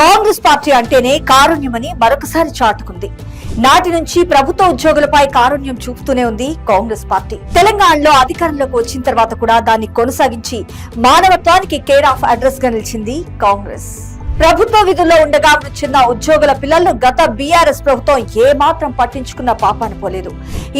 Congress party అంటేనే కారుణ్యమని మరొకసారి చాటుకుంది. నాటి నుంచి ప్రభుత్వ ఉద్యోగులపై కారుణ్యం చూపుతూనే ఉంది కాంగ్రెస్ పార్టీ. తెలంగాణలో అధికారంలోకి వచ్చిన తర్వాత కూడా దాన్ని కొనసాగించి మానవత్వానికి కేర్ ఆఫ్ అడ్రస్గా నిలిచింది కాంగ్రెస్. ప్రభుత్వ విధుల్లో ఉండగా చిన్న ఉద్యోగుల పిల్లలను గత బీఆర్ఎస్ ప్రభుత్వం ఏ మాత్రం పట్టించుకున్న పాపాన పోలేదు.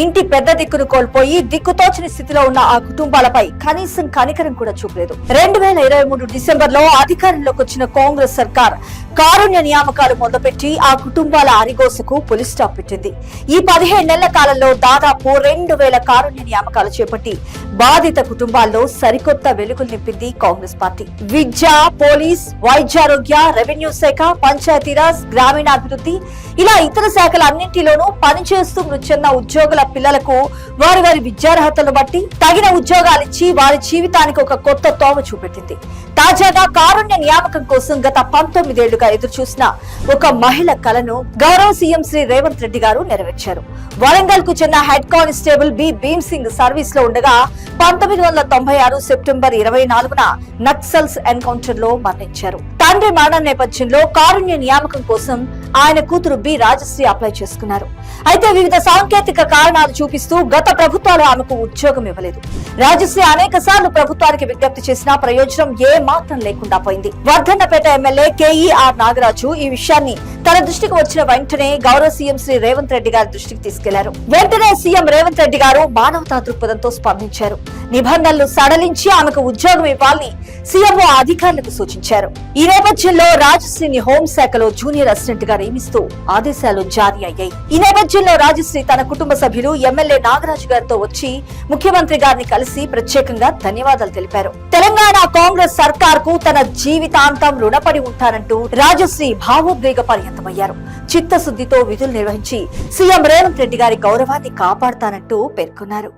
ఇంటి పెద్ద దిక్కును కోల్పోయి దిక్కుతోచని స్థితిలో ఉన్న ఆ కుటుంబాలపై కనీసం కనికరం కూడా చూపలేదు. రెండు వేల ఇరవై మూడు డిసెంబర్లో అధికారంలోకి వచ్చిన కాంగ్రెస్ సర్కార్ కారుణ్య నియామకాలు మొదలుపెట్టి ఆ కుటుంబాల అరిగోసకు పోలీస్ స్టాప్ పెట్టింది. ఈ పదిహేడు నెలల కాలంలో దాదాపు రెండు వేల కారుణ్య నియామకాలు చేపట్టి బాధిత కుటుంబాల్లో సరికొత్త వెలుగులు నింపింది కాంగ్రెస్ పార్టీ. విద్య పోలీస్ వైద్యారోగ్య రెవెన్యూ శాఖ పంచాయతీరాజ్ గ్రామీణాభివృద్ధి ఇలా ఇతర శాఖల అన్నింటిలోనూ పనిచేస్తూ మృత్యున్న ఉద్యోగుల పిల్లలకు వారి వారి విద్యార్హతలను బట్టి తగిన ఉద్యోగాలిచ్చి వారి జీవితానికి ఒక కొత్త తోమ చూపెట్టింది. తాజాగా కారుణ్య నియామకం కోసం గత పంతొమ్మిదేళ్ళుగా ఎదురు చూసిన ఒక మహిళ కలను గౌరవ సీఎం శ్రీ రేవంత్ రెడ్డి గారు నెరవేర్చారు. వరంగల్కు చెందిన head constable B Bheem Singh సర్వీస్లో ఉండగా పంతొమ్మిది వందల తొంభై ఆరు సెప్టెంబర్ ఇరవై నాలుగున నక్సల్స్ ఎన్కౌంటర్లో మరణించారు. తండ్రి మరణం నేపథ్యంలో కారుణ్య నియామకం కోసం ఆయన కూతురు బి రాజశ్రీ అప్లై చేసుకున్నారు. అయితే వివిధ సాంకేతిక కారణాలు చూపిస్తూ గత ప్రభుత్వాలు ఆమెకు ఉద్యోగం ఇవ్వలేదు. రాజశ్రీ అనేక సార్లు ప్రభుత్వానికి విజ్ఞప్తి చేసినా ప్రయోజనం ఏ మాత్రం లేకుండా పోయింది. వర్ధన్నపేట ఎమ్మెల్యే కేఈఆర్ నాగరాజు ఈ విషయాన్ని తన దృష్టికి వచ్చిన వెంటనే గౌరవ సీఎం శ్రీ రేవంత్ రెడ్డి గారి దృష్టికి తీసుకెళ్ళారు. వెంటనే సీఎం రేవంత్ రెడ్డి గారు మానవతా దృక్పథంతో స్పందించారు. నిబంధనలు సడలించి ఆమెకు ఉద్యోగం ఇవ్వాలని సీఎంఓ అధికారులకు సూచించారు. ఈ నేపథ్యంలో రాజశ్రీని హోంశాఖలో జూనియర్ అసిస్టెంట్గా నియమిస్తూ ఆదేశాలు జారీ అయ్యాయి. ఈ నేపథ్యంలో రాజశ్రీ తన కుటుంబ సభ్యులు ఎమ్మెల్యే నాగరాజు గారితో వచ్చి ముఖ్యమంత్రి గారిని కలిసి ప్రత్యేకంగా ధన్యవాదాలు తెలిపారు. తెలంగాణ కాంగ్రెస్ సర్కార్కు తన జీవితాంతం రుణపడి ఉంటానంటూ రాజశ్రీ భావోద్వేగ పర్యంతమయ్యారు. చిత్తశుద్ధితో విధులు నిర్వహించి సీఎం రేవంత్ రెడ్డి గారి గౌరవాన్ని కాపాడతానంటూ పేర్కొన్నారు.